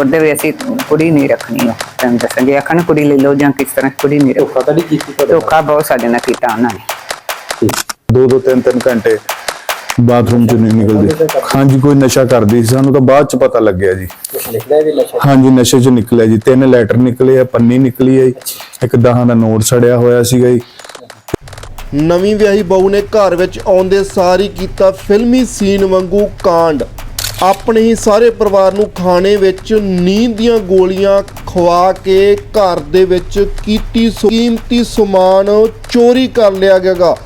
ਉਹਦੇ ਵੀ ਅਸੀਂ ਕੁੜੀ ਨਹੀਂ ਰੱਖਣੀ ਉਹ ਤੈਨੂੰ ਦੱਸਾਂਗੇ ਆਖਣ ਕੁੜੀ ਲੈ ਲਓ ਜਾਂ ਕਿਸ ਤਰ੍ਹਾਂ ਕੁੜੀ ਨਹੀਂ ਰੱਖੋ ਧੋਖਾ ਤਾਂ ਨਹੀਂ ਕੀਤੀ ਤੁਹਾਡੇ ਨਾਲ? ਧੋਖਾ ਬਹੁਤ ਸਾਡੇ ਨਾਲ ਕੀਤਾ ਉਹਨਾਂ ਨੇ। ਦੋ ਦੋ ਤਿੰਨ ਤਿੰਨ ਘੰਟੇ ਬਾਥਰੂਮ ਚ ਨਹੀਂ ਨਿਕਲਦੇ। ਹਾਂਜੀ ਕੋਈ ਨਸ਼ਾ ਕਰਦੀ ਸੀ ਸਾਨੂੰ ਤਾਂ ਬਾਅਦ ਚ ਪਤਾ ਲੱਗਿਆ ਜੀ। ਕੁਛ ਲਿਖਦਾ ਵੀ ਨਸ਼ਾ। ਹਾਂਜੀ ਨਸ਼ੇ ਚ ਨਿਕਲਿਆ ਜੀ। ਤਿੰਨ ਲੈਟਰ ਨਿਕਲੇ ਆ ਪੰਨੀ ਨਿਕਲੀ ਆ ਜੀ। ਇੱਕ ਦਹਾਂ ਦਾ ਨੋਟ ਸੜਿਆ ਹੋਇਆ ਸੀਗਾ ਜੀ। ਨਵੀਂ ਵਿਆਹੀ ਬਹੂ ਨੇ ਘਰ ਵਿੱਚ ਆਉਂਦੇ ਸਾਰ ਹੀ ਕੀਤਾ ਫਿਲਮੀ ਸੀਨ ਵਾਂਗੂ ਕਾਂਡ। ਆਪਣੇ ਹੀ ਸਾਰੇ ਪਰਿਵਾਰ ਨੂੰ ਖਾਣੇ ਵਿੱਚ ਨੀਂਦ ਦੀਆਂ ਗੋਲੀਆਂ ਖਵਾ ਕੇ ਘਰ ਦੇ ਵਿੱਚ ਕੀਤੀ ਸੁ- ਕੀਮਤੀ ਸਮਾਨ ਚੋਰੀ ਕਰ ਲਿਆ ਗਿਆਗਾ,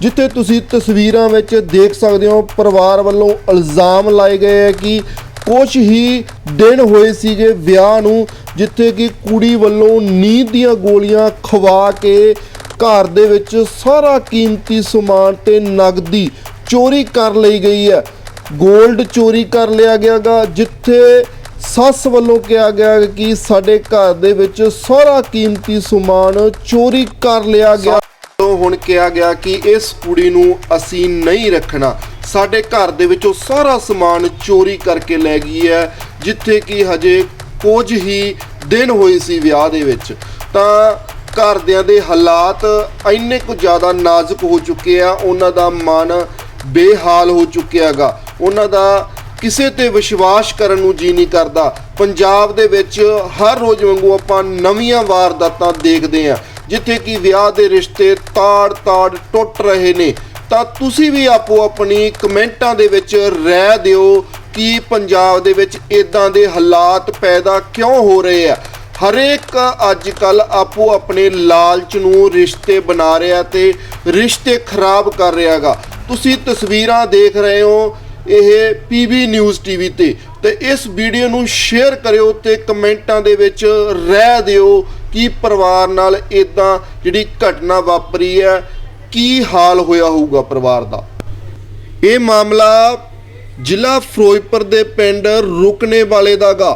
ਜਿੱਥੇ ਤੁਸੀਂ ਤਸਵੀਰਾਂ ਵਿੱਚ ਦੇਖ ਸਕਦੇ ਹੋ ਪਰਿਵਾਰ ਵੱਲੋਂ ਇਲਜ਼ਾਮ ਲਾਏ ਗਏ ਹੈ ਕਿ ਕੁਝ ਹੀ ਦਿਨ ਹੋਏ ਸੀਗੇ ਵਿਆਹ ਨੂੰ, ਜਿੱਥੇ ਕਿ ਕੁੜੀ ਵੱਲੋਂ ਨੀਂਦ ਦੀਆਂ ਗੋਲੀਆਂ ਖਵਾ ਕੇ ਘਰ ਦੇ ਵਿੱਚ ਸਾਰਾ ਕੀਮਤੀ ਸਮਾਨ ਤੇ ਨਗਦੀ ਚੋਰੀ ਕਰ ਲਈ ਗਈ ਹੈ। 골ਡ ਚੋਰੀ ਕਰ ਲਿਆ ਗਿਆਗਾ, ਜਿੱਥੇ ਸੱਸ ਵੱਲੋਂ ਕਿਹਾ ਗਿਆ ਕਿ ਸਾਡੇ ਘਰ ਦੇ ਵਿੱਚ ਸਾਰਾ ਕੀਮਤੀ ਸਮਾਨ ਚੋਰੀ ਕਰ ਲਿਆ ਗਿਆ। ਤੋਂ ਹੁਣ ਕਿਹਾ ਗਿਆ ਕਿ ਇਸ ਕੁੜੀ ਨੂੰ ਅਸੀਂ ਨਹੀਂ ਰੱਖਣਾ। ਸਾਡੇ ਘਰ ਦੇ ਵਿੱਚੋਂ ਸਾਰਾ ਸਮਾਨ ਚੋਰੀ ਕਰਕੇ ਲੈ ਗਈ ਹੈ, ਜਿੱਥੇ ਕਿ ਹਜੇ ਕੁਝ ਹੀ ਦਿਨ ਹੋਏ ਸੀ ਵਿਆਹ ਦੇ ਵਿੱਚ। ਤਾਂ ਘਰਦਿਆਂ ਦੇ ਹਾਲਾਤ ਇੰਨੇ ਕੁ ਜ਼ਿਆਦਾ ਨਾਜ਼ੁਕ ਹੋ ਚੁੱਕੇ ਆ, ਉਹਨਾਂ ਦਾ ਮਨ ਬੇਹਾਲ ਹੋ ਚੁੱਕਿਆਗਾ ਉਹਨਾਂ ਦਾ ਕਿਸੇ ਤੇ ਵਿਸ਼ਵਾਸ ਕਰਨ ਨੂੰ ਜੀ ਨਹੀਂ ਕਰਦਾ। ਪੰਜਾਬ ਦੇ ਵਿੱਚ ਹਰ ਰੋਜ਼ ਵਾਂਗੂ ਆਪਾਂ ਨਵੀਆਂ ਵਾਰਦਾਤਾਂ ਦੇਖਦੇ ਆ ਜਿੱਥੇ ਕਿ ਵਿਆਹ ਦੇ ਰਿਸ਼ਤੇ ਤਾੜ-ਤਾੜ ਟੁੱਟ ਰਹੇ ਨੇ। ਤਾਂ ਤੁਸੀਂ ਵੀ ਆਪੋ ਆਪਣੀ ਕਮੈਂਟਾਂ ਦੇ ਵਿੱਚ ਰਹਿ ਦਿਓ ਕਿ ਪੰਜਾਬ ਦੇ ਵਿੱਚ ਇਦਾਂ ਦੇ ਹਾਲਾਤ ਪੈਦਾ ਕਿਉਂ ਹੋ ਰਹੇ ਆ। ਹਰੇਕ ਅੱਜ ਕੱਲ ਆਪੋ ਆਪਣੇ ਲਾਲਚ ਨੂੰ ਰਿਸ਼ਤੇ ਬਣਾ ਰਿਹਾ ਤੇ ਰਿਸ਼ਤੇ ਖਰਾਬ ਕਰ ਰਿਹਾਗਾ। ਤੁਸੀਂ ਤਸਵੀਰਾਂ ਦੇਖ ਰਹੇ ਹੋ ਇਹ ਪੀਬੀ ਨਿਊਜ਼ ਟੀਵੀ ਤੇ। ਤੇ ਇਸ ਵੀਡੀਓ ਨੂੰ ਸ਼ੇਅਰ ਕਰਿਓ ਤੇ ਕਮੈਂਟਾਂ ਦੇ ਵਿੱਚ ਰਹਿ ਦਿਓ ਕਿ ਪਰਿਵਾਰ ਨਾਲ ਇਦਾਂ ਜਿਹੜੀ ਘਟਨਾ ਵਾਪਰੀ ਹੈ ਕੀ ਹਾਲ ਹੋਇਆ ਹੋਊਗਾ ਪਰਿਵਾਰ ਦਾ। ਇਹ ਮਾਮਲਾ ਜ਼ਿਲ੍ਹਾ ਫਿਰੋਜ਼ਪੁਰ ਦੇ ਪਿੰਡ ਰੁਕਨੇ ਵਾਲੇ ਦਾ ਗਾ।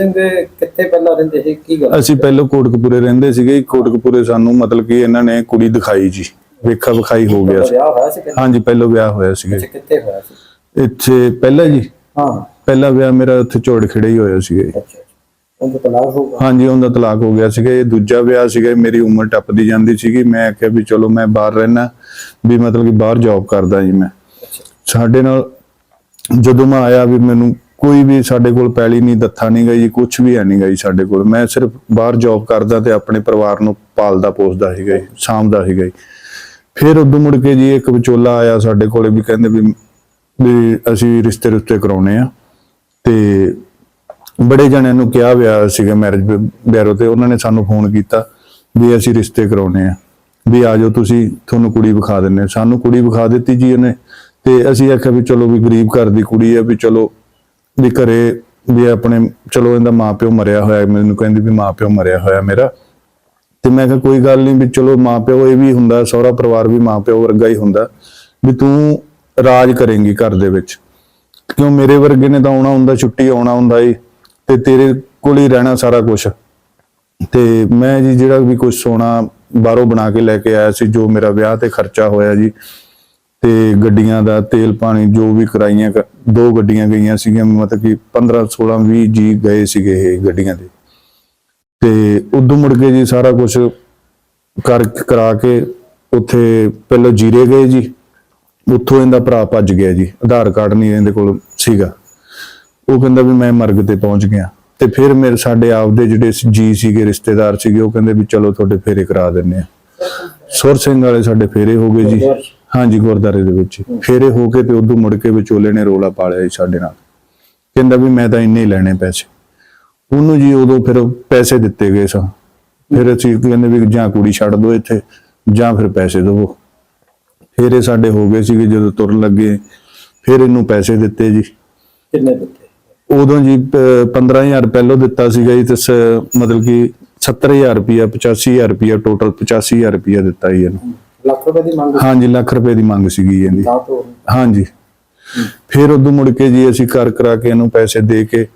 ਰਹਿੰਦੇ ਕਿੱਥੇ ਪਹਿਲਾਂ ਰਹਿੰਦੇ ਸੀ ਕੀ ਗੱਲ? ਅਸੀਂ ਪਹਿਲਾਂ ਕੋਟਕਪੂਰੇ ਰਹਿੰਦੇ ਸੀਗੇ। ਕੋਟਕਪੂਰੇ ਸਾਨੂੰ ਮਤਲਬ ਕਿ ਇਹਨਾਂ ਨੇ ਕੁੜੀ ਦਿਖਾਈ ਜੀ। ਵੇਖਾ ਵਿਖਾਈ ਹੋ ਗਿਆ ਸੀ। ਵਿਆਹ ਹੋਇਆ ਸੀ ਪਹਿਲਾਂ? ਹਾਂਜੀ ਪਹਿਲਾਂ ਵਿਆਹ ਹੋਇਆ ਸੀਗਾ ਕਿੱਥੇ ਹੋਇਆ ਸੀ? ਇੱਥੇ ਪਹਿਲਾਂ ਜੀ। ਹਾਂ। ਪਹਿਲਾ ਵਿਆਹ ਮੇਰਾ ਉੱਥੇ ਝੋੜ ਖੜੇ ਹੀ ਹੋਇਆ ਸੀਗਾ ਜੀ। ਅੱਛਾ ਅੱਛਾ। ਉਹ ਤਲਾਕ ਹੋਊਗਾ ਹਾਂਜੀ ਉਹਦਾ ਤਲਾਕ ਹੋ ਗਿਆ ਸੀਗਾ। ਇਹ ਦੂਜਾ ਵਿਆਹ ਸੀਗਾ ਮੇਰੀ ਉਮਰ ਟੱਪਦੀ ਜਾਂਦੀ ਸੀਗੀ। ਮੈਂ ਆਖਿਆ ਵੀ ਚਲੋ ਮੈਂ ਬਾਹਰ ਰਹਿਣਾ ਵੀ ਮਤਲਬ ਕਿ ਬਾਹਰ ਜੌਬ ਕਰਦਾ ਜੀ ਮੈਂ। ਅੱਛਾ। ਸਾਡੇ ਨਾਲ ਜਦੋਂ ਮੈਂ ਆਇਆ ਵੀ ਮੈਨੂੰ ਕੋਈ ਵੀ ਸਾਡੇ ਕੋਲ ਪੈਲੀ ਨਹੀਂ ਦੱਥਾ ਨਹੀਂ ਗਈ ਕੁਝ ਵੀ ਹੈ ਨਹੀਂ ਗਈ ਸਾਡੇ ਕੋਲ। ਮੈਂ ਸਿਰਫ ਬਾਹਰ ਜੌਬ ਕਰਦਾ ਤੇ ਆਪਣੇ ਪਰਿਵਾਰ ਨੂੰ ਪਾਲਦਾ ਪੋਸਦਾ ਸੀਗਾ ਜੀ ਸਾਂਭਦਾ ਸੀਗਾ ਜੀ। ਫਿਰ ਉਦੋਂ ਮੁੜ ਕੇ ਜੀ ਇੱਕ ਵਿਚੋਲਾ ਆਇਆ ਸਾਡੇ ਕੋਲੇ ਵੀ ਕਹਿੰਦੇ ਵੀ ਵੀ ਅਸੀਂ ਰਿਸ਼ਤੇ ਰੁਸ਼ਤੇ ਕਰਾਉਣੇ ਆ। ਤੇ ਬੜੇ ਜਣਿਆਂ ਨੂੰ ਕਿਹਾ ਵਿਆਹ ਸੀਗਾ ਮੈਰਿਜ ਬਿਊਰੋ ਤੇ, ਉਹਨਾਂ ਨੇ ਸਾਨੂੰ ਫੋਨ ਕੀਤਾ ਵੀ ਅਸੀਂ ਰਿਸ਼ਤੇ ਕਰਾਉਣੇ ਆ। ਵੀ ਆ ਜਾਓ ਤੁਸੀਂ, ਤੁਹਾਨੂੰ ਕੁੜੀ ਵਿਖਾ ਦਿੰਨੇ ਸਾਨੂੰ ਕੁੜੀ ਵਿਖਾ ਦਿੱਤੀ ਜੀ ਉਹਨੇ। ਤੇ ਅਸੀਂ ਆਖਿਆ ਵੀ ਚਲੋ ਵੀ ਗਰੀਬ ਘਰ ਦੀ ਕੁੜੀ ਆ ਵੀ ਚਲੋ, ਵੀ ਘਰੇ ਵੀ ਆਪਣੇ, ਚਲੋ ਇਹਦਾ ਮਾਪਿਓ ਮਰਿਆ ਹੋਇਆ, ਮੈਨੂੰ ਕਹਿੰਦੀ ਵੀ ਮਾਪਿਓ ਮਰਿਆ ਹੋਇਆ ਮੇਰਾ। ਤੇ ਮੈਂ ਕਿਹਾ ਕੋਈ ਗੱਲ ਨਹੀਂ ਵੀ ਚਲੋ ਮਾਪਿਓ ਇਹ ਵੀ ਹੁੰਦਾ, ਸਹੁਰਾ ਪਰਿਵਾਰ ਵੀ ਮਾਪਿਓ ਵਰਗਾ ਹੀ ਹੁੰਦਾ, ਵੀ ਤੂੰ ਰਾਜ ਕਰੇਂਗੀ ਘਰ ਦੇ ਵਿੱਚ। ਕਿਉਂ ਮੇਰੇ ਵਰਗੇ ਨੇ ਤਾਂ ਆਉਣਾ ਹੁੰਦਾ, ਛੁੱਟੀ ਆਉਣਾ ਹੁੰਦਾ ਏ, ਤੇ ਤੇਰੇ ਕੋਲ ਹੀ ਰਹਿਣਾ ਸਾਰਾ ਕੁਝ ਤੇ ਮੈਂ ਜੀ ਜਿਹੜਾ ਵੀ ਕੁਝ ਸੋਨਾ ਬਾਹਰੋਂ ਬਣਾ ਕੇ ਲੈ ਕੇ ਆਇਆ ਸੀ, ਜੋ ਮੇਰਾ ਵਿਆਹ ਤੇ ਖਰਚਾ ਹੋਇਆ ਜੀ, ਤੇ ਗੱਡੀਆਂ ਦਾ, ਤੇਲ ਪਾਣੀ ਜੋ ਵੀ ਕਰਾਈਆਂ ਦੋ ਗੱਡੀਆਂ ਗਈਆਂ ਸੀਗੀਆਂ, ਮਤਲਬ ਕਿ 15 16 20 ਜੀ ਗਏ ਸੀਗੇ ਇਹ ਗੱਡੀਆਂ ਦੇ। ਤੇ ਉਦੋਂ ਮੁੜ ਕੇ ਜੀ ਸਾਰਾ ਕੁਝ ਕਰ ਕਰਾ ਕੇ ਉੱਥੇ ਪਹਿਲਾਂ ਜੀਰੇ ਗਏ ਜੀ। ਉੱਥੋਂ ਇਹਦਾ ਭਰਾ ਭੱਜ ਗਿਆ ਜੀ। ਆਧਾਰ ਕਾਰਡ ਨਹੀਂ ਇਹਦੇ ਕੋਲ ਸੀਗਾ। ਉਹ ਕਹਿੰਦਾ ਵੀ ਮੈਂ ਮਰਗ ਤੇ ਪਹੁੰਚ ਗਿਆ। ਤੇ ਫਿਰ ਮੇਰੇ ਸਾਡੇ ਆਪਦੇ ਜਿਹੜੇ ਜੀ ਸੀਗੇ ਰਿਸ਼ਤੇਦਾਰ ਸੀਗੇ ਉਹ ਕਹਿੰਦੇ ਵੀ ਚਲੋ ਤੁਹਾਡੇ ਫੇਰੇ ਕਰਾ ਦਿੰਨੇ ਆ ਸੁਰ ਸਿੰਘ ਵਾਲੇ ਸਾਡੇ ਫੇਰੇ ਹੋ ਗਏ ਜੀ? ਹਾਂਜੀ ਗੁਰਦਾਰੇ ਦੇ ਵਿੱਚ। ਫੇਰੇ ਹੋ ਕੇ ਤੇ ਉਦੋਂ ਮੁੜ ਕੇ ਵਿਚੋਲੇ ਨੇ ਰੋਲਾ ਪਾਲਿਆ ਜੀ ਸਾਡੇ ਨਾਲ। ਕਹਿੰਦਾ ਵੀ ਮੈਂ ਤਾਂ ਇੰਨੇ ਹੀ ਲੈਣੇ ਪੈਸੇ। ਉਹਨੂੰ ਜੀ ਉਦੋਂ ਫਿਰ ਪੈਸੇ ਦਿੱਤੇ ਗਏ ਸਨ ਫਿਰ ਅਸੀਂ ਕਹਿੰਦੇ ਵੀ ਜਾਂ ਕੁੜੀ ਛੱਡ ਦਿਓ ਇੱਥੇ ਜਾਂ ਫਿਰ ਪੈਸੇ ਦਿਵੋ। ਫਿਰ ਇਹ ਸਾਡੇ ਹੋ ਗਏ ਸੀਗੇ ਜਦੋਂ ਤੁਰਨ ਲੱਗੇ ਫਿਰ ਇਹਨੂੰ ਪੈਸੇ ਦਿੱਤੇ ਜੀ। ਕਿੰਨੇ ਦਿੱਤੇ? ਉਦੋਂ ਜੀ ਪ- 15000 ਪਹਿਲੋਂ ਦਿੱਤਾ ਸੀਗਾ ਜੀ ਤੇ ਮਤਲਬ ਕਿ 70000 ਰੁਪਿਆ 85000 ਰੁਪਿਆ ਟੋਟਲ 85000 ਰੁਪਿਆ ਦਿੱਤਾ ਜੀ ਇਹਨੂੰ। ਲੱਖ ਰੁਪਏ ਦੀ ਮੰਗ ਹਾਂਜੀ ਲੱਖ ਰੁਪਏ ਦੀ ਮੰਗ ਸੀਗੀ ਇਹਦੀ। ਹਾਂਜੀ। ਫਿਰ ਉਦੋਂ ਮੁੜ ਕੇ ਜੀ ਅਸੀਂ ਕਰ ਕਰਾ ਕੇ ਇਹਨੂੰ ਪੈਸੇ ਦੇ ਕੇ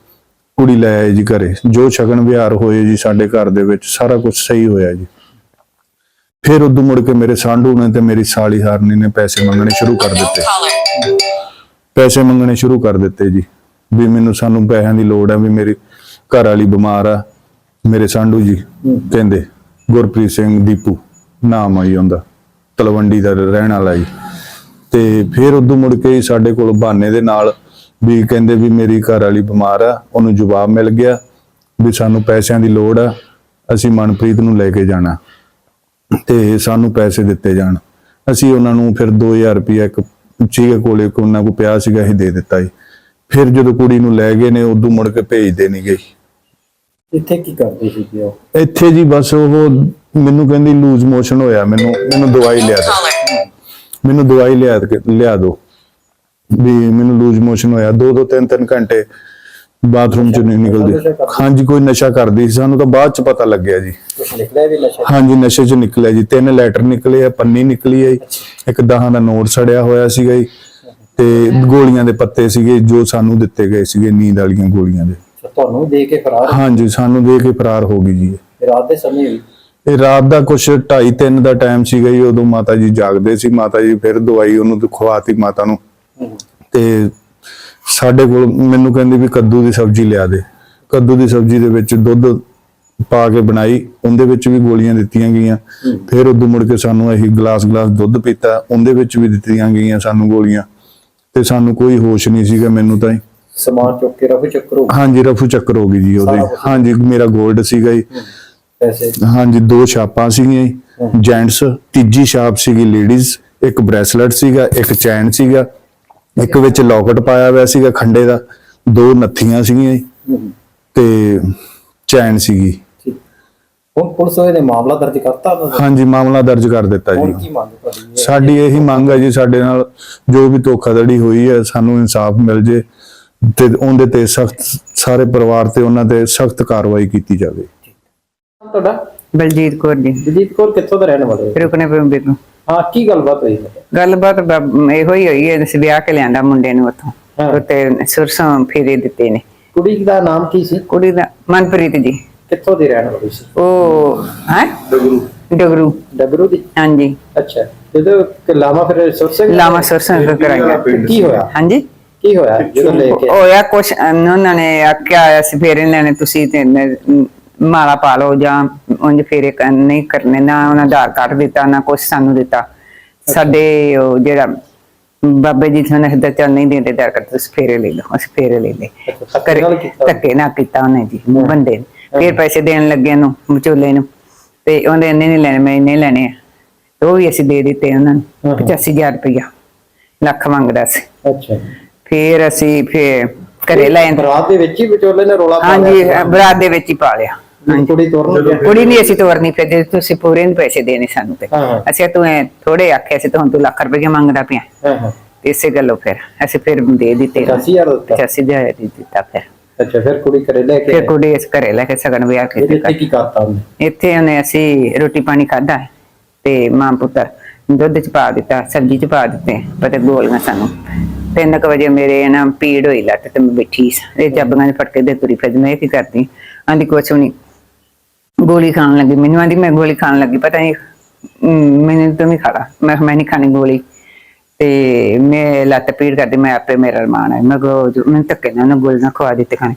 ਕੁੜੀ ਲੈ ਆਏ ਜੀ ਘਰੇ। ਜੋ ਸ਼ਗਨ ਵਿਹਾਰ ਹੋਏ ਜੀ ਸਾਡੇ ਘਰ ਦੇ ਵਿੱਚ, ਸਾਰਾ ਕੁਝ ਸਹੀ ਹੋਇਆ ਜੀ। ਫਿਰ ਉਦੋਂ ਮੁੜ ਕੇ ਮੇਰੇ ਸਾਂਢੂ ਨੇ ਤੇ ਮੇਰੀ ਸਾਲੀ ਹਾਰਨੀ ਨੇ ਪੈਸੇ ਮੰਗਣੇ ਸ਼ੁਰੂ ਕਰ ਦਿੱਤੇ। ਪੈਸੇ ਮੰਗਣੇ ਸ਼ੁਰੂ ਕਰ ਦਿੱਤੇ ਜੀ। ਵੀ ਮੈਨੂੰ ਸਾਨੂੰ ਪੈਸਿਆਂ ਦੀ ਲੋੜ ਹੈ ਵੀ ਮੇਰੀ ਘਰ ਵਾਲੀ ਬਿਮਾਰ ਆ। ਮੇਰੇ ਸਾਂਢੂ ਜੀ ਕਹਿੰਦੇ, ਗੁਰਪ੍ਰੀਤ ਸਿੰਘ ਦੀਪੂ, ਨਾਮ ਆਈ ਉਹਦਾ। ਤਲਵੰਡੀ ਦਾ ਰਹਿਣ ਵਾਲਾ ਜੀ। ਤੇ ਫਿਰ ਉਦੋਂ ਮੁੜ ਕੇ ਸਾਡੇ ਕੋਲ ਬਹਾਨੇ ਦੇ ਨਾਲ ਵੀ ਕਹਿੰਦੇ ਵੀ ਮੇਰੀ ਘਰ ਵਾਲੀ ਬਿਮਾਰ ਆ ਉਹਨੂੰ ਜਵਾਬ ਮਿਲ ਗਿਆ ਵੀ ਸਾਨੂੰ ਪੈਸਿਆਂ ਦੀ ਲੋੜ ਆ ਅਸੀਂ ਮਨਪ੍ਰੀਤ ਨੂੰ ਲੈ ਕੇ ਜਾਣਾ ਤੇ ਸਾਨੂੰ ਪੈਸੇ ਦਿੱਤੇ ਜਾਣ। ਅਸੀਂ ਉਹਨਾਂ ਨੂੰ ਫਿਰ 2000 ਰੁਪਇਆ ਇੱਕ ਸੀਗੇ ਕੋਲੇ ਕੋ ਉਹਨਾਂ ਕੋ ਪਿਆ ਸੀਗਾ ਅਸੀਂ ਦੇ ਦਿੱਤਾ ਜੀ। ਫਿਰ ਜਦੋਂ ਕੁੜੀ ਨੂੰ ਲੈ ਗਏ ਨੇ ਉਦੋਂ ਮੁੜ ਕੇ ਭੇਜਦੇ ਨਹੀਂ ਗਏ। ਇੱਥੇ ਕੀ ਕਰਦੇ ਸੀਗੇ ਉਹ? ਇੱਥੇ ਜੀ ਬਸ ਉਹ ਮੈਨੂੰ ਕਹਿੰਦੀ ਲੂਜ਼ ਮੋਸ਼ਨ ਹੋਇਆ ਮੈਨੂੰ ਮੈਨੂੰ ਦਵਾਈ ਲਿਆ ਦੇ ਮੈਨੂੰ ਦਵਾਈ ਲਿਆ ਲਿਆ ਦਿਓ। ਵੀ ਮੈਨੂੰ ਲੂਜ਼ ਮੋਸ਼ਨ ਹੋਇਆ। ਦੋ ਦੋ ਤਿੰਨ ਤਿੰਨ ਘੰਟੇ ਬਾਥਰੂਮ ਚ ਨਹੀਂ ਨਿਕਲਦੀ। ਹਾਂਜੀ ਕੋਈ ਨਸ਼ਾ ਕਰਦੀ ਸੀ। ਸਾਨੂੰ ਤਾਂ ਬਾਅਦ ਚ ਪਤਾ ਲੱਗਿਆ ਜੀ। ਨਿਕਲਿਆ ਵੀ ਨਸ਼ਾ ਹਾਂਜੀ ਨਸ਼ੇ ਚ ਨਿਕਲਿਆ ਜੀ। ਤਿੰਨ ਲੈਟਰ ਨਿਕਲੇ ਆ ਪੰਨੀ ਨਿਕਲੀ ਹੈ ਇੱਕ ਦਹਾਂ ਦਾ ਨੋਟ ਸੜਿਆ ਹੋਇਆ ਸੀਗਾ ਜੀ। ਤੇ ਗੋਲੀਆਂ ਦੇ ਪੱਤੇ ਸੀਗੇ ਜੋ ਸਾਨੂੰ ਦਿੱਤੇ ਗਏ ਸੀਗੇ ਨੀਂਦ ਵਾਲੀਆਂ ਗੋਲੀਆਂ ਦੇ। ਤੁਹਾਨੂੰ ਦੇ ਕੇ ਫਰਾਰ ਹਾਂਜੀ ਸਾਨੂੰ ਦੇ ਕੇ ਫਰਾਰ ਹੋ ਗਈ ਜੀ। ਰਾਤ ਦੇ ਸਮੇਂ ਵੀ? ਇਹ ਰਾਤ ਦਾ ਕੁਛ 2:30 3 ਦਾ ਟਾਈਮ ਸੀਗਾ ਜੀ ਉਦੋਂ ਮਾਤਾ ਜੀ ਜਾਗਦੇ ਸੀ। ਮਾਤਾ ਜੀ ਫਿਰ ਦਵਾਈ ਉਹਨੂੰ ਖਵਾਤੀ ਮਾਤਾ ਨੂੰ। ਤੇ ਸਾਡੇ ਕੋਲ ਮੈਨੂੰ ਕਹਿੰਦੀ ਵੀ ਕੱਦੂ ਦੀ ਸਬਜ਼ੀ ਲਿਆ ਦੇ। ਕੱਦੂ ਦੀ ਸਬਜ਼ੀ ਦੇ ਵਿੱਚ ਦੁੱਧ ਪਾ ਕੇ ਬਣਾਈ ਉਹਦੇ ਵਿੱਚ ਵੀ ਗੋਲੀਆਂ ਦਿੱਤੀਆਂ ਗਈਆਂ। ਫਿਰ ਉਦੋਂ ਮੁੜ ਕੇ ਸਾਨੂੰ ਅਸੀਂ ਗਲਾਸ ਗਲਾਸ ਦੁੱਧ ਪੀਤਾ ਉਹਦੇ ਵਿੱਚ ਵੀ ਦਿੱਤੀਆਂ ਗਈਆਂ ਸਾਨੂੰ ਗੋਲੀਆਂ। ਤੇ ਸਾਨੂੰ ਕੋਈ ਹੋਸ਼ ਨਹੀਂ ਸੀਗਾ ਮੈਨੂੰ ਤਾਂ। ਸਮਾਨ ਚੁੱਕ ਕੇ ਰਫੂ ਚੱਕਰ ਹੋ ਗਏ। ਹਾਂਜੀ ਰਫੂ ਚੱਕਰ ਹੋ ਗਈ ਜੀ ਉਹਦੇ। ਹਾਂਜੀ ਮੇਰਾ 골ਡ ਸੀਗਾ ਜੀ। ਪੈਸੇ। ਹਾਂਜੀ ਦੋ ਛਾਪਾਂ ਸੀਗੀਆਂ ਜੈਂਟਸ ਤੀਜੀ ਛਾਪ ਸੀਗੀ ਲੇਡੀਜ਼ ਇੱਕ ਬ੍ਰੈਸਲੇਟ ਸੀਗਾ ਇੱਕ ਚੈਨ ਸੀਗਾ। ਇੱਕ ਵਿੱਚ ਲੋਕਟ ਪਾਇਆ ਹੋਇਆ ਸੀਗਾ ਖੰਡੇ ਦਾ ਦੋ ਨੱਥੀਆਂ ਸੀਗੀਆਂ ਤੇ ਚੈਨ ਸੀਗੀ। ਠੀਕ। ਹੁਣ ਪੁਲਿਸ ਨੇ ਮਾਮਲਾ ਦਰਜ ਕਰਤਾ ਉਹਨਾਂ ਦਾ ਹਾਂਜੀ ਮਾਮਲਾ ਦਰਜ ਕਰ ਦਿੱਤਾ ਜੀ। ਸਾਡੀ ਇਹੀ ਮੰਗ ਹੈ ਜੀ ਸਾਡੇ ਨਾਲ ਜੋ ਵੀ ਧੋਖਾਧੜੀ ਹੋਈ ਹੈ ਸਾਨੂੰ ਇਨਸਾਫ ਮਿਲ ਜੇ ਤੇ ਉਹਦੇ ਤੇ ਸਖਤ ਸਾਰੇ ਪਰਿਵਾਰ ਤੇ ਉਹਨਾਂ ਤੇ ਸਖਤ ਕਾਰਵਾਈ ਕੀਤੀ ਜਾਵੇ। ਤੁਹਾਡਾ? ਬਲਜੀਤ ਕੌਰ ਜੀ। ਜਗਜੀਤ ਕੌਰ ਕਿੱਥੋਂ ਦਾ ਰਹਿਣ ਵਾਲੇ ਹੋ? ਰੁਕਨੇ ਪਿੰਡ ਤੋਂ। ਹਾਂ ਕੀ ਗੱਲਬਾਤ ਹੋਈ? ਹੈ ਗੱਲਬਾਤ ਬ- ਇਹੋ ਹੀ ਹੋਈ ਹੈ ਅਸੀਂ ਵਿਆਹ ਕੇ ਲਿਆਂਦਾ ਮੁੰਡੇ ਨੂੰ ਉੱਥੋਂ। ਹਾਂ। ਉੱਤੇ ਸੁਰਸੋਂ ਫੇਰੇ ਦਿੱਤੇ ਨੇ। ਕੁੜੀ ਦਾ ਨਾਮ ਕੀ ਸੀ? ਕੁੜੀ ਦਾ ਮਨਪ੍ਰੀਤ ਜੀ। ਕਿੱਥੋਂ ਦੀ ਰਹਿਣ ਵਾਲੀ ਸੀ? ਉਹ ਹੈ? ਡਗਰੂ। ਡਗਰੂ। ਦੀ? ਹਾਂਜੀ। ਅੱਛਾ। ਜਦੋਂ ਕਿ ਲਾਵਾ ਫਿਰ ਸੁਰ ਸਿੰਘ ਲਾਵਾ ਸੁਰਸੋਂ ਤੋਂ ਕਰਾਇਆ ਕੀ ਹੋਇਆ? ਹਾਂਜੀ? ਕੀ ਹੋਇਆ ਜਦੋਂ ਲੈ ਕੇ ਹੋਇਆ ਕੁਛ ਉਹਨਾਂ ਨੇ ਆਖਿਆ ਹੋਇਆ ਸੀ ਫੇਰੇ ਲੈਣੇ ਤੁਸੀਂ ਤੇ ਨ- ਮਾਲਾ ਪਾ ਲਓ ਜਾਂ ਉਂਝ ਫੇਰੇ ਕ- ਨਹੀਂ ਕਰਨੇ ਨਾ ਉਹਨਾਂ ਆਧਾਰ ਕਾਰਡ ਦਿੱਤਾ ਨਾ ਕੁਛ ਸਾਨੂੰ ਦਿੱਤਾ। ਸਾਡੇ ਉਹ ਜਿਹੜਾ ਬਾਬੇ ਜੀ ਤੁਹਾਨੂੰ ਹਦਾਇਤ ਚੱਲ ਨਹੀਂ ਦਿੰਦੇ ਆਧਾਰ ਕਾਰਡ ਤੁਸੀਂ ਫੇਰੇ ਲੈ ਲਓ ਅਸੀਂ ਫੇਰੇ ਲੈ ਲਏ। ਅੱਛਾ, ਧੱਕੇ ਨਾਲ ਕੀਤਾ? ਧੱਕੇ ਨਾ ਕੀਤਾ ਉਹਨੇ ਜੀ ਬੰਦੇ ਨੇ। ਫਿਰ ਪੈਸੇ ਦੇਣ ਲੱਗੇ ਨੂੰ ਵਿਚੋਲੇ ਨੂੰ। ਤੇ ਉਹਨੇ ਇੰਨੇ ਨਹੀਂ ਲੈਣੇ ਮੈਂ ਇੰਨੇ ਲੈਣੇ ਆ। ਤੇ ਉਹ ਵੀ ਅਸੀਂ ਦੇ ਦਿੱਤੇ ਉਹਨਾਂ ਨੂੰ ਹਾਂ, ਹਾਂ। 85000 ਰੁਪਇਆ। ਲੱਖ ਮੰਗਦਾ ਸੀ। ਅੱਛਾ। ਫਿਰ ਅਸੀਂ ਫਿਰ ਘਰੇ ਲੈ ਆਂਦੇ ਬਰਾਤ ਦੇ ਵਿੱਚ ਹੀ ਵਿਚੋਲੇ ਨੇ ਰੋਲਾ ਪਾ ਹਾਂਜੀ ਲਿਆ ਬਰਾਤ ਦੇ ਵਿੱਚ ਹੀ ਪਾ ਲਿਆ। ਕੁੜੀ ਤੋਰਨ ਕੁੜੀ ਨਹੀਂ ਅਸੀਂ ਤੋਰਨੀ ਫਿਰ ਜੇ ਤੁਸੀਂ ਪੂਰੇ ਨੂੰ ਪੈਸੇ ਦੇਣੇ ਸਾਨੂੰ ਤੇ ਹਾਂ, ਹਾਂ। ਅਸੀਂ ਤੂੰ ਐ ਥੋੜੇ ਆਖਿਆ ਸੀ ਤਾਂ ਹੁਣ ਤੂੰ ਲੱਖ ਰੁਪਏ ਮੰਗਦਾ ਪਿਆ। ਹਾਂ ਹਾਂ। ਤੇ ਇਸੇ ਗੱਲੋਂ ਫਿਰ ਅਸੀਂ ਫਿਰ ਦੇ ਦਿੱਤੇ। 85000 ਦਿੱਤਾ। 85000 ਦੇ ਦਿੱਤਾ ਫਿਰ। ਅੱਛਾ ਫਿਰ ਕੁੜੀ ਘਰੇ ਲੈ ਕੇ ਫਿਰ ਆਏ। ਕੁੜੀ ਇਸ ਘਰੇ ਲੈ ਕੇ ਸਗਨ ਵਿਆਹ ਇਹਦੇ ਕੇ ਇੱਥੇ ਕੀ ਕਰਤਾ ਉਹਨੇ? ਇੱਥੇ ਉਹਨੇ ਅਸੀਂ ਰੋਟੀ ਪਾਣੀ ਖਾਦਾ ਤੇ ਮਾਂ ਪੁੱਤਰ ਦੁੱਧ ਚ ਪਾ ਦਿੱਤਾ ਸਬਜ਼ੀ ਚ ਪਾ ਦਿੱਤੇ ਪਤਾ ਗੋਲੀਆਂ ਸਾਨੂੰ। ਤਿੰਨ ਕੁ ਵਜੇ ਮੇਰੇ ਨਾ ਪੀੜ ਹੋਈ ਲੱਤ ਤੇ ਮੈਂ ਬੈਠੀ ਸੀ। ਇਹ ਚਾਬੀਆਂ ਦੇ ਫਟਕੇ ਦੇ ਤੁਰੀ ਫਿਰ ਮੈਂ ਇਹ ਕੀ ਕਰਦੀ? ਆਂਦੀ ਕੁਛ ਨਹੀਂ ਗੋਲੀ ਖਾਣ ਲੱਗੀ। ਮੈਨੂੰ ਆਂਦੀ ਮੈਂ ਗੋਲੀ ਖਾਣ ਲੱਗੀ। ਪਤਾ ਨਹੀਂ ਮੈਨੂੰ ਤੂੰ ਵੀ ਖਾ ਲਾ ਮੈਂ ਮੈਂ ਨਹੀਂ ਖਾਣੀ ਗੋਲੀ। ਤੇ ਮੈਂ ਲੱਤ ਪੀੜ ਕਰਦੀ ਮੈਂ ਆਪੇ ਮੇਰਾ ਰਮਾਨ ਹੈ। ਮੈਂ ਕੋ ਮੈਂ ਧੱਕੇ ਨਾਲ ਗੋਲੀ ਨਾ ਖਵਾ ਦਿੱਤੇ ਖਾਣੇ।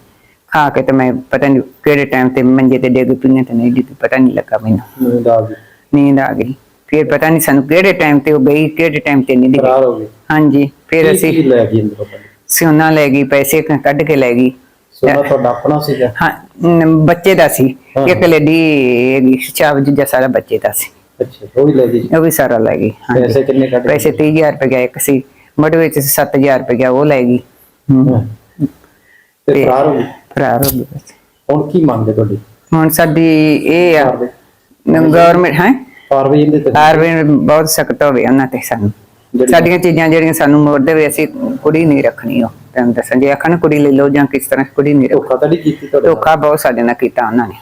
ਖਾ ਕੇ ਤੇ ਮੈਂ ਪਤਾ ਨਹੀਂ ਕਿਹੜੇ ਟਾਈਮ ਤੇ ਮੰਜੇ ਤੇ ਡਿੱਗ ਪਈਆਂ ਤੇ ਨਹੀਂ ਡਿੱਗ ਪਤਾ ਨਹੀਂ ਲੱਗਾ ਮੈਨੂੰ। ਨੀਂਦ ਆ ਗਈ। ਨੀਂਦ ਆ ਗਈ। ਫਿਰ ਪਤਾ ਨਹੀਂ ਸਾਨੂੰ ਕਿਹੜੇ ਟਾਈਮ ਤੇ ਉਹ ਗਈ ਕਿਹੜੇ ਟਾਈਮ ਤੇ ਨਹੀਂ ਡਿੱਗੀ। ਹਾਂਜੀ ਫਿਰ ਅਸੀਂ ਲੈ ਗਈ ਅੰਦਰੋਂ? ਪਹਿਲਾਂ? ਸੋਨਾ ਲੈ ਗਈ ਪੈਸੇ ਕੱਢ ਕੇ ਲੈ ਗਈ। ਸੋਨਾ ਤੁਹਾਡਾ ਆਪਣਾ ਸੀਗਾ ਹਾਂ ਨ- ਬੱਚੇ ਦਾ ਸੀ ਹਾਂ। ਇੱਕ ਲੇਡੀ ਹੈਗੀ ਚਾਵ ਜਿਹਾ ਸਾਰਾ ਬੱਚੇ ਦਾ ਸੀ ਅੱਛਾ ਉਹ ਵੀ ਲੈ ਗਈ ਉਹ ਵੀ ਸਾਰਾ ਲੈ ਗਈ ਹਾਂਜੀ। ਪੈਸੇ ਕਿੰਨੇ ਕੱਢ ਕੇ? ਪੈਸੇ 30000 ਰੁਪਏ ਇੱਕ ਸੀ ਮੜ ਵਿੱਚ 7000 ਰੁਪਏ ਉਹ ਲੈ ਗਈ ਹਮ। ਹਾਂ। ਤੇ ਤੇ- ਫਰਾਰ ਹੋ ਗਈ ਫਰਾਰ ਹੋ ਗਈ ਬਸ। ਹੁਣ ਕੀ ਮੰਗਦੇ ਤੁਹਾਡੀ ਹੁਣ ਸਾਡੀ ਇਹ ਆ ਕਾਰਵਾਈ ਗਵਰਨਮੈਂਟ ਹੈ ਕਾਰਵਾਈ ਇਹਦੇ ਤੇ ਆਰਵਿੰਦ ਬਹੁਤ ਸਖਤ ਹੋਵੇ ਉਹਨਾਂ ਤੇ ਸਾਨੂੰ ਜਿਹੜੀ- ਸਾਡੀਆਂ ਚੀਜ਼ਾਂ ਜਿਹੜੀਆਂ ਸਾਨੂੰ ਮੋੜਦੇ ਵੇ ਅਸੀਂ ਕੁੜੀ ਨਹੀਂ ਰੱਖਣੀ ਉਹ ਤੈਨੂੰ ਦੱਸਾਂ ਜੇ ਆਖਣ ਕੁੜੀ ਲੈ ਲਓ ਜਾਂ ਕਿਸ ਤਰ੍ਹਾਂ ਕੁੜੀ ਨਹੀਂ ਰੱਖਣੀ ਧੋਖਾਧੜੀ ਕੀਤੀ ਤੁਹਾਡੇ ਨਾਲ? ਧੋਖਾ ਬਹੁਤ ਸਾਡੇ ਨਾਲ ਕੀਤਾ ਉਹਨਾਂ ਨੇ